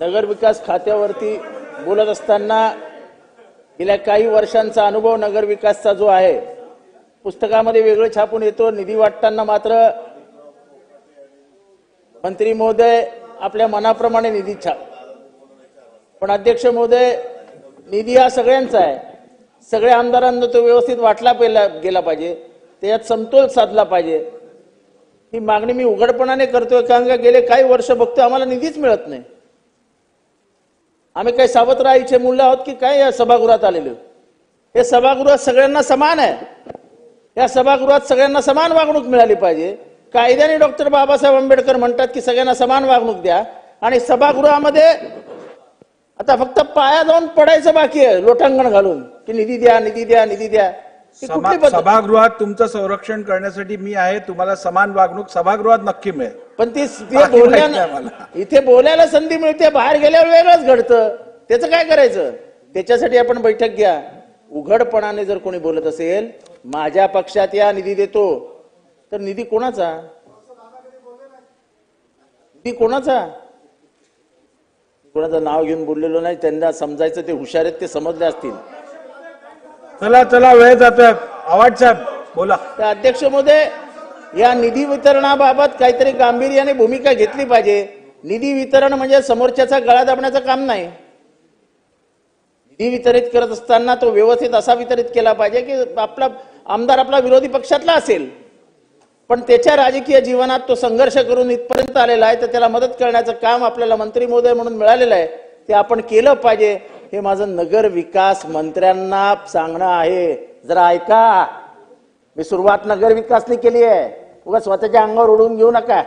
नगरविकास खात्यावरती बोलत असताना गेल्या काही वर्षांचा अनुभव नगरविकासचा जो आहे पुस्तकामध्ये वेगळं छापून येतो निधी वाटताना मात्र मंत्री महोदय आपल्या मनाप्रमाणे निधी छाप पण अध्यक्ष महोदय निधी हा सगळ्यांचा आहे. सगळ्या आमदारांना तो व्यवस्थित वाटला पहिला गेला पाहिजे. त्याच्यात समतोल साधला पाहिजे. ही मागणी मी उघडपणाने करतोय कारण का गेले काही वर्ष बघतोय आम्हाला निधीच मिळत नाही. आम्ही काही सावत्राईचे मुलं आहोत की काय या सभागृहात आलेले? हे सभागृह सगळ्यांना समान आहे. या सभागृहात सगळ्यांना समान वागणूक मिळाली पाहिजे. कायद्याने डॉक्टर बाबासाहेब आंबेडकर म्हणतात की सगळ्यांना समान वागणूक द्या. आणि सभागृहामध्ये आता फक्त पाया जाऊन पडायचं बाकी आहे लोटांगण घालून. की निधी द्या निधी द्या निधी द्या. सभा- सभागृहात तुमचं संरक्षण करण्यासाठी मी आहे तुम्हाला समान वागणूक सभागृहात नक्की मिळेल. पण ती ते बाकी बोलण्या. इथे बोलायला संधी मिळते बाहेर गेल्यावर वेगळंच घडतं. त्याचं काय करायचं? त्याच्यासाठी आपण बैठक घ्या. उघडपणाने जर कोणी बोलत असेल माझ्या पक्षात या निधी देतो. तर निधी कोणाचा? निधी कोणाचा? कोणाचं नाव घेऊन बोललेलो नाही त्यांना समजायचं ते हुशार आहेत ते समजले असतील. चला चला वेळ जातोय. आवाज साहेब बोला. तर अध्यक्ष महोदय या निधी वितरणाबाबत काहीतरी गांभीर्याने भूमिका घेतली पाहिजे. निधी वितरण म्हणजे समोरच्याचा गळा दाबण्याचं काम नाही. निधी वितरित करत असताना तो व्यवस्थित असा वितरित केला पाहिजे की आपला आमदार आपला विरोधी पक्षातला असेल. पण त्याच्या राजकीय जीवनात तो संघर्ष करून इथपर्यंत आलेला आहे तर त्याला मदत करण्याचं काम आपल्याला मंत्री महोदय म्हणून मिळालेलं आहे. ते आपण केलं पाहिजे. हे माझं नगर विकास मंत्र्यांना सांगणं आहे. जरा ऐका. मी सुरुवात नगर विकासने केली आहे. उगा स्वतःच्या अंगावर उडून घेऊ नका.